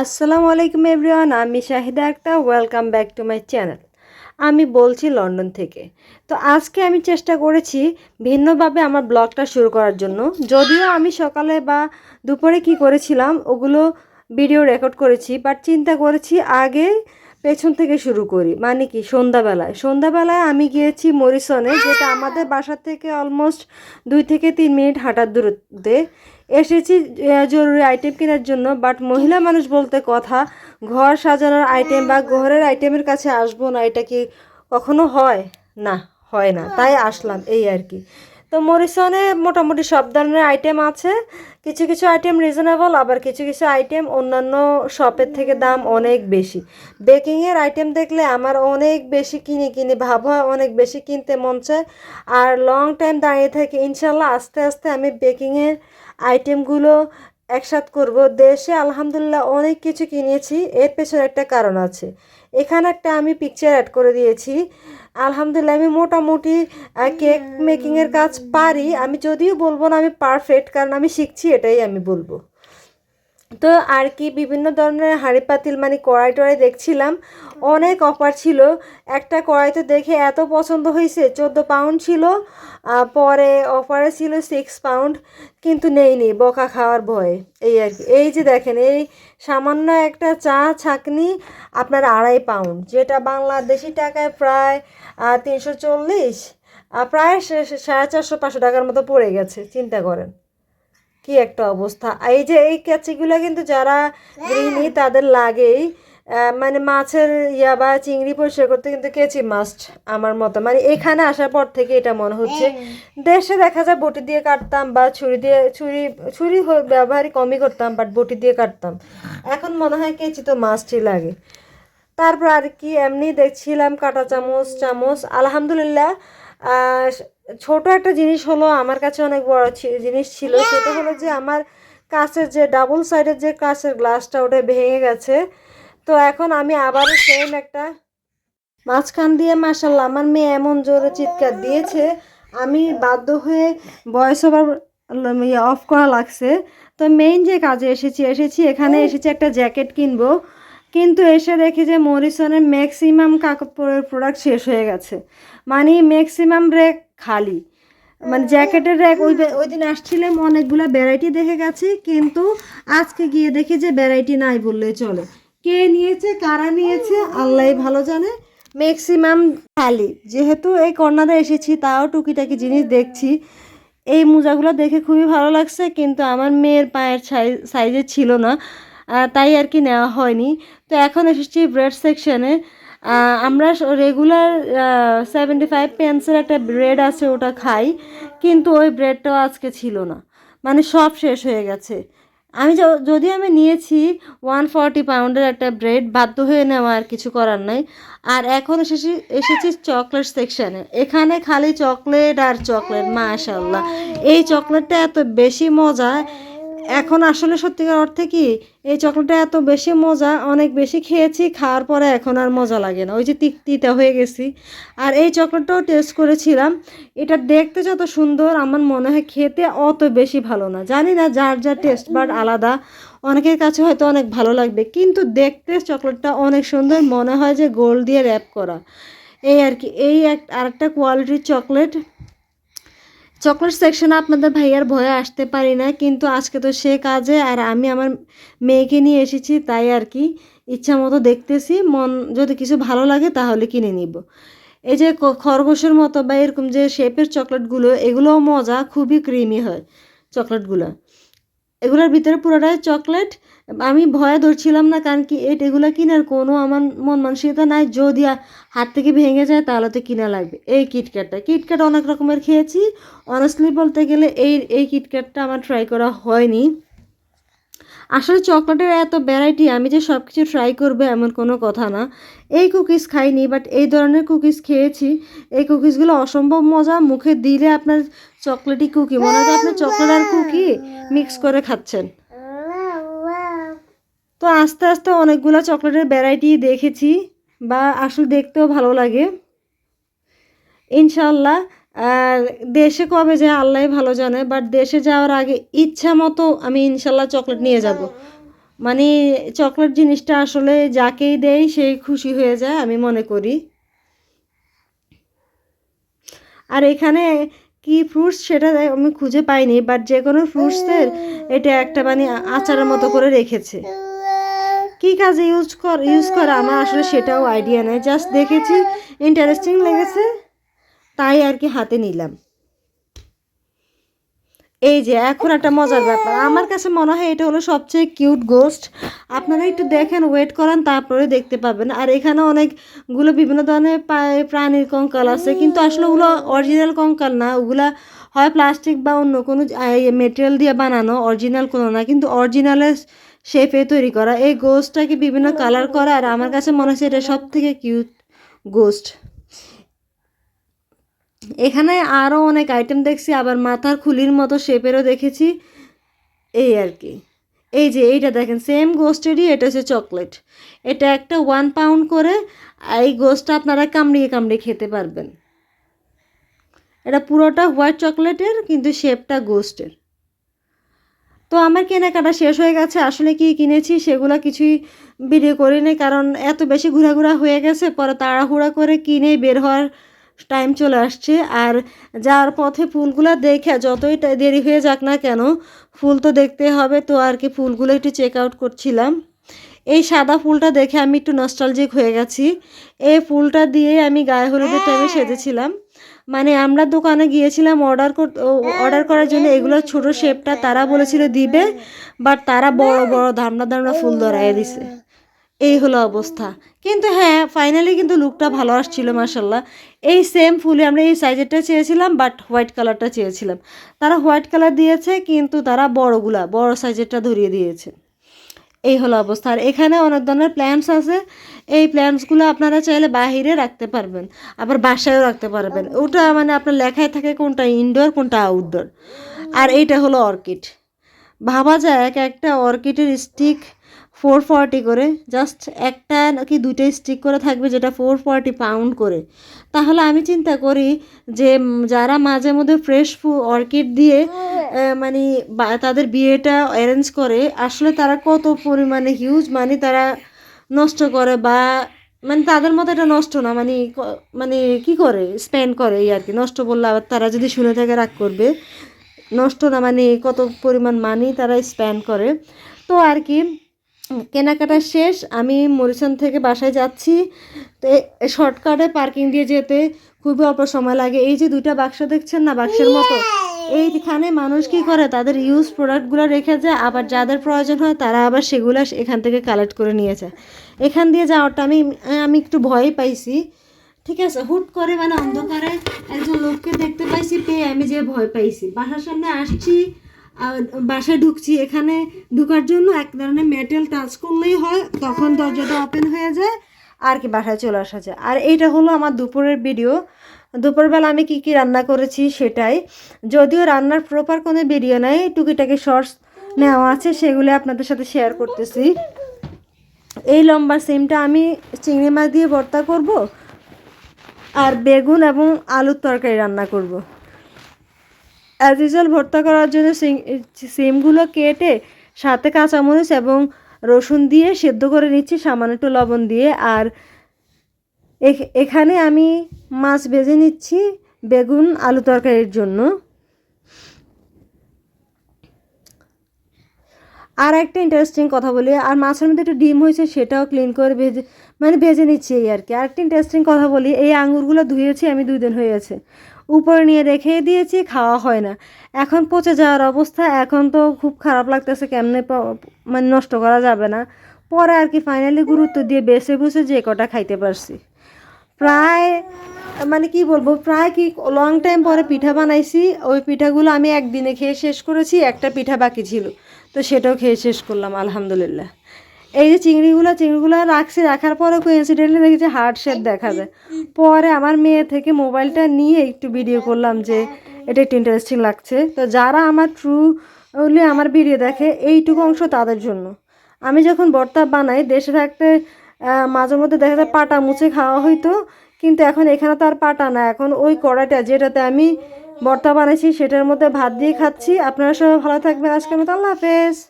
আসসালামু আলাইকুম এভরিওয়ান, আমি শাহিদা একটা welcome back to my channel আমি বলছি লন্ডন থেকে। তো আজকে আমি চেষ্টা করেছি ভিন্নভাবে আমার ব্লগটা শুরু করার জন্য। যদিও আমি সকালে বা দুপুরে কি করেছিলাম, ওগুলো ভিডিও রেকর্ড করেছি বাট চিন্তা করেছি আগে পেছন থেকে শুরু করি। মানে কি? সন্ধ্যাবেলায়। সন্ধ্যাবেলায় আমি গিয়েছি মরিসনে, যেটা আমাদের বাসা থেকে অলমোস্ট দুই থেকে তিন মিনিট হাঁটার দূরত্বে। এসেছি জরুরি আইটেম কেনার জন্য বাট মহিলা মানুষ বলতে কথা, ঘর সাজানোর আইটেম বা ঘরের আইটেমের কাছে আসব না, এটা কি কখনো হয়? না হয় না। তাই আসলাম, এই আর কি। তো মরিসনে মোটামুটি সব ধরনের আইটেম আছে। কিছু কিছু আইটেম রিজনেবল আবার কিছু কিছু আইটেম অন্যান্য শপের থেকে দাম অনেক বেশি। বেকিংয়ের আইটেম দেখলে আমার অনেক বেশি কিনে কিনে ভাব হয়, অনেক বেশি কিনতে মন চায়। আর লং টাইম দাঁড়িয়ে থাকে ইনশাল্লাহ আস্তে আস্তে আমি বেকিংয়ের আইটেমগুলো একসাথ করব। দেশে আলহামদুলিল্লাহ অনেক কিছু কিনেছি, এর পেছনে একটা কারণ আছে। এখানে একটা আমি পিকচার অ্যাড করে দিয়েছি। আলহামদুলিল্লাহ, আমি মোটামুটি কেক মেকিংয়ের কাজ পারি। আমি যদিও বলব না আমি পারফেক্ট কারণ আমি শিখছি, এটাই আমি বলব। তো আর কি বিভিন্ন ধরনের হাঁড়ি পাতিল মানে কড়াই টড়াই দেখছিলাম। অনেক অফার ছিল। একটা কড়াইতে দেখে এত পছন্দ হয়েছে চোদ্দ পাউন্ড ছিল পরে অফারে ছিল সিক্স পাউন্ড, কিন্তু নেই নেইনি বকা খাওয়ার ভয়ে। এই আর কি। এই যে দেখেন, এই সামান্য একটা চা ছাকনি, আপনার আড়াই পাউন্ড, যেটা বাংলাদেশি টাকায় প্রায় তিনশো চল্লিশ প্রায় সাড়ে চারশো পাঁচশো টাকার মতো পড়ে গেছে, চিন্তা করেন। কি একটা অবস্থা। এই যে এই ক্যাচিগুলো কিন্তু যারা গৃহিণী তাদের লাগেই। মানে মাছের ইয়া বা চিংড়ি পরিষ্কার করতে কিন্তু কেচি মাস্ট আমার মতো। মানে এখানে আসার পর থেকে এটা মনে হচ্ছে। দেশে দেখা যায় বটি দিয়ে কাটতাম বা ছুরি দিয়ে ছুরি ছুরি ব্যবহারই কমই করতাম বাট বটি দিয়ে কাটতাম। এখন মনে হয় কেচি তো মাস্টই লাগে। তারপর আর কি এমনি দেখছিলাম কাঁটা চামচ চামচ। আলহামদুলিল্লাহ ছোট একটা জিনিস হলো আমার কাছে অনেক বড় জিনিস ছিল সেটা হলো যে আমার কাছের যে ডাবল সাইডের যে কাঁচের গ্লাসটা ওটা ভেঙে গেছে। তো এখন আমি আবারও সেম একটা মাঝখান দিয়ে মাসাল্লাহ আমার মেয়ে এমন জোরে চিৎকার দিয়েছে আমি বাধ্য হয়ে ভয়েস ওভার অফ করা লাগছে। তো মেইন যে কাজে এসেছি এসেছি এখানে এসেছি একটা জ্যাকেট কিনবো। কিন্তু এসে দেখি যে মরিসনের ম্যাক্সিমাম কাপড়ের প্রোডাক্ট শেষ হয়ে গেছে। মানে ম্যাক্সিমাম র্যাক খালি। মানে জ্যাকেটের ওই ওই দিন আসছিলাম অনেকগুলো ভ্যারাইটি দেখে গেছি, কিন্তু আজকে গিয়ে দেখি যে ভ্যারাইটি নাই বললেই চলে। কে নিয়েছে, কারা নিয়েছে, আল্লাহ ভালো জানে। ম্যাক্সিমাম খালি। যেহেতু এই কর্নারে এসেছি, তাও টুকিটাকি জিনিস দেখছি। এই মোজাগুলো দেখে খুবই ভালো লাগছে, কিন্তু আমার মেয়ের পায়ের সাইজে ছিল না তাই আর কি নেওয়া হয়নি। তো এখন এসেছি ব্রেড সেকশনে আমরা রেগুলার সেভেন্টি ফাইভ পেন্সের একটা ব্রেড আছে, ওটা খাই। কিন্তু ওই ব্রেডটাও আজকে ছিল না। মানে সব শেষ হয়ে গেছে। আমি যদি আমি নিয়েছি ওয়ান ফর্টি পাউন্ডের একটা ব্রেড বাধ্য হয়ে নেওয়া আর কিছু করার নাই। আর এখন এসেছি এসেছি চকলেট সেকশানে এখানে খালি চকলেট আর চকলেট মাশাল্লাহ এই চকলেটটা এত বেশি মজা এখন আসলে সত্যিকার অর্থে কি, এই চকলেটটা এত বেশি মজা, অনেক বেশি খেয়েছি, খাওয়ার পরে এখন আর মজা লাগে না। ওই যে তিতা হয়ে গেছি। আর এই চকলেটটাও টেস্ট করেছিলাম। এটা দেখতে যত সুন্দর, আমার মনে হয় খেতে অত বেশি ভালো না। জানি না যার যার টেস্ট বাট আলাদা। অনেকের কাছে হয়তো অনেক ভালো লাগবে, কিন্তু দেখতে চকলেটটা অনেক সুন্দর, মনে হয় যে গোল্ড দিয়ে র্যাপ করা। এই আর কি, এই এক, আরেকটা কোয়ালিটির চকলেট। চকলেট সেকশনে আপনাদের ভাইয়ার ভয়ে আসতে পারি না, কিন্তু আজকে তো সে কাজে আর আমি আমার মেয়েকে নিয়ে এসেছি, তাই আর কি ইচ্ছা মতো দেখতেছি। মন যদি কিছু ভালো লাগে তাহলে কিনে নিব। এই যে খরগোশের মতো বা এরকম যে শেপের চকলেটগুলো, এগুলোও মজা, খুবই ক্রিমি হয় চকলেটগুলো। এগুলোর ভিতরে পুরোটাই চকলেট। আমি ভয়ে ধরছিলাম না, কারণ কি এট এগুলো কেনার কোনো আমার মন মানসিকতা নাই। যদি হাত থেকে ভেঙে যায়, তাহলে তো কিনা লাগবে। এই কিটক্যাটটা কিটক্যাট অনেক রকমের খেয়েছি। অনেস্টলি বলতে গেলে এই এই কিটক্যাটটা আমার ট্রাই করা হয়নি। আসলে চকলেটের এত ভ্যারাইটি আমি যে সব কিছু ট্রাই করব এমন কোনো কথা না। এই কুকিজ খাইনি বাট এই ধরনের কুকিজ খেয়েছি। এই কুকিজগুলো অসম্ভব মজা। মুখে দিলে আপনার চকলেটই কুকি মনে হয় যে আপনি চকলেট আর মিক্স করে খাচ্ছেন। তো আস্তে আস্তে অনেকগুলো চকলেটের ভ্যারাইটি দেখেছি বা আসলে দেখতেও ভালো লাগে। ইনশাল্লাহ আর দেশে কবে যায় আল্লাহ ভালো জানে বাট দেশে যাওয়ার আগে ইচ্ছা মতো আমি ইনশাল্লাহ চকলেট নিয়ে যাব। মানে চকলেট জিনিসটা আসলে যাকেই দেয় সেই খুশি হয়ে যায় আমি মনে করি। আর এখানে কি ফ্রুটস সেটা আমি খুঁজে পাইনি বাট যে কোনো ফ্রুটসের এটা একটা মানে আচারের মতো করে রেখেছে। কি কাজে ইউজ কর ইউজ করা আমার আসলে সেটাও আইডিয়া নেই জাস্ট দেখেছি ইন্টারেস্টিং লেগেছে, তাই আর কি হাতে নিলাম। এই যে, এখন একটা মজার ব্যাপার। আমার কাছে মনে হয় এটা হলো সবচেয়ে কিউট গোস্ট। আপনারা একটু দেখেন, ওয়েট করেন, তারপরে দেখতে পাবেন। আর এখানে অনেকগুলো বিভিন্ন ধরনের প্রাণীর কঙ্কাল আছে। কিন্তু আসলে ওগুলো অরিজিনাল কঙ্কাল না। ওগুলা হয় প্লাস্টিক বা অন্য কোনো মেটেরিয়াল দিয়ে বানানো। অরিজিনাল কোনো না। কিন্তু অরিজিনালের শেপে তৈরি করা। এই গোস্টটাকে বিভিন্ন কালার করা। আর আমার কাছে মনে হচ্ছে এটা সব থেকে কিউট গোস্ট। এখানে আরও অনেক আইটেম দেখছি, আবার মাথার খুলির মতো শেপেরও দেখেছি। এই আর কি। এই যে এইটা দেখেন সেম গোস্টেরই এটা হচ্ছে চকলেট এটা একটা ওয়ান পাউন্ড করে এই গোস্টটা আপনারা কামড়িয়ে কামড়িয়ে খেতে পারবেন। এটা পুরোটা হোয়াইট চকলেটের কিন্তু শেপটা গোস্টের তো আমার কেনাকাটা শেষ হয়ে গেছে, আসলে কি কিনেছি সেগুলো কিছুই ভিডিও করিনি, কারণ এত বেশি ঘোরাঘোরা হয়ে গেছে, পরে তাড়াহুড়া করে কিনে বের হওয়ার টাইম চলে আসছে। আর যার পথে ফুলগুলো দেখে যতই দেরি হয়ে যাক না কেন ফুল তো দেখতে হবে। তো আর কি ফুলগুলো একটু চেক আউট করছিলাম। এই সাদা ফুলটা দেখে আমি একটু নস্টালজিক হয়ে গেছি। এই ফুলটা দিয়ে আমি গায়ে হলুদের টাইমে সেজেছিলাম। মানে আমরা দোকানে গিয়েছিলাম অর্ডার কর অর্ডার করার জন্য এগুলো ছোট শেপটা তারা বলেছিল দিবে বাট তারা বড় বড় ধামনা ধামনা ফুল ধরাই দিছে। এই হলো অবস্থা। কিন্তু হ্যাঁ ফাইনালি কিন্তু লুকটা ভালো আসছিল মাসাল্লাহ এই সেম ফুলে আমরা এই সাইজেরটা চেয়েছিলাম বাট হোয়াইট কালারটা চেয়েছিলাম। তারা হোয়াইট কালার দিয়েছে, কিন্তু তারা বড়গুলা, বড় সাইজেরটা ধরিয়ে দিয়েছে। এই হলো অবস্থা। আর এখানে অনেক ধরনের প্ল্যান্টস আছে। এই প্ল্যান্টসগুলো আপনারা চাইলে বাহিরে রাখতে পারবেন, আবার বাসায়ও রাখতে পারবেন। ওটা মানে আপনার লেখায় থাকে কোনটা ইনডোর কোনটা আউটডোর আর এইটা হলো অর্কিড ভাবা যায় এক একটা অর্কিডের স্টিক ফোর ফর্টি করে জাস্ট একটা নাকি দুটো স্টিক করে থাকবে যেটা ফোর ফর্টি পাউন্ড করে। তাহলে আমি চিন্তা করি যে যারা মাঝে মধ্যে ফ্রেশ ফু অর্কিড দিয়ে মানে বা- তাদের বিয়েটা অ্যারেঞ্জ করে আসলে তারা কত পরিমাণে হিউজ মানি তারা নষ্ট করে বা মানে তাদের মতো এটা নষ্ট না মানে মানে কি করে স্পেন্ড করে এই আর কি? নষ্ট বললে আবার তারা যদি শুনে থাকে রাগ করবে। নষ্ট না মানে কত পরিমাণ মানি তারা স্পেন্ড করে। তো আর কি কেনাকাটা শেষ, আমি মরিসান থেকে বাসায় যাচ্ছি। তো শর্টকাটে পার্কিং দিয়ে যেতে খুবই অল্প সময় লাগে। এই যে দুইটা বাক্স দেখছেন না, বাক্সের মতো? এইখানে মানুষ কি করে? তাদের ইউজ প্রোডাক্টগুলো রেখে যায়, আবার যাদের প্রয়োজন হয় তারা আবার সেগুলো এখান থেকে কালেক্ট করে নিয়ে যায়। এখান দিয়ে যাওয়াটা আমি আমি একটু ভয় পাইছি। ঠিক আছে, হুট করে মানে অন্ধকারে একজন লোককে দেখতে পাইছি, পেয়ে আমি যে ভয় পাইছি। বাসার সামনে আসছি বাসায় ঢুকছি, এখানে ঢুকার জন্য এক ধরনের মেটেল টাচ করলেই হয়, তখন দরজাটা ওপেন হয়ে যায়, আর কি বাসায় চলে আসা যায়। আর এইটা হলো আমার দুপুরের ভিডিও দুপুরবেলা আমি কি কি রান্না করেছি সেটাই। যদিও রান্নার প্রপার কোনো ভিডিও নাই, টুকিটাকি শর্টস নেওয়া আছে, সেগুলো আপনাদের সাথে শেয়ার করতেছি। এই লম্বা সিমটা আমি চিংড়ি মাছ দিয়ে ভর্তা করব, আর বেগুন এবং আলুর তরকারি রান্না করব। অ্যাজ ইউজুয়াল ভর্তা করার জন্য সিম- সিমগুলো কেটে সাথে কাঁচামরিচ এবং রসুন দিয়ে সেদ্ধ করে নিচ্ছি, সামান্য একটু লবণ দিয়ে। আর এখ- এখানে আমি মাছ ভেজে নিচ্ছি বেগুন আলু তরকারির জন্য। আর একটা ইন্টারেস্টিং কথা বলি, আর মাছের মধ্যে একটু ডিম হয়েছে সেটাও ক্লিন করে ভেজে মানে ভেজে নিচ্ছি এই আর কি। আর একটা ইন্টারেস্টিং কথা বলি, এই আঙুরগুলো ধুয়েছি আমি দুই দিন হয়ে গেছে। উপরে নিয়ে রেখে দিয়েছি, খাওয়া হয় না। এখন পচে যাওয়ার অবস্থা, এখন তো খুব খারাপ লাগতেছে, কেমনে মানে নষ্ট করা যাবে না। পরে আর কি ফাইনালি গুরুত্ব দিয়ে বেছে বুঝে যে কটা খাইতে পারছি। প্রায় মানে কি বলব, প্রায় কি লং টাইম পরে পিঠা বানাইছি, ওই পিঠাগুলো আমি একদিনে খেয়ে শেষ করেছি, একটা পিঠা বাকি ছিল। তো সেটাও খেয়ে শেষ করলাম, আলহামদুলিল্লাহ। এই যে চিংড়িগুলো চিংড়িগুলো রাখছি, রাখার পরে কোইন্সিডেন্টলি দেখি যে হার্ট শেপ দেখা যায়। পরে আমার মেয়ে থেকে মোবাইলটা নিয়ে একটু ভিডিও করলাম যে এটা একটু ইন্টারেস্টিং লাগছে। তো যারা আমার ট্রু আমার ভিডিও দেখে, এইটুকু অংশ তাদের জন্য। আমি যখন বর্তা বানাই দেশে থাকতে মাঝে মধ্যে দেখা যায় পাটা মুছে খাওয়া হইতো, কিন্তু এখন এখানে তো আর পাটা না। এখন ওই কড়াইটা যেটাতে আমি ভর্তা বানাইছি, সেটার মধ্যে ভাত দিয়ে খাচ্ছি। আপনারা সবাই ভালো থাকবেন। আজকে মতো আল্লাহ হাফেজ।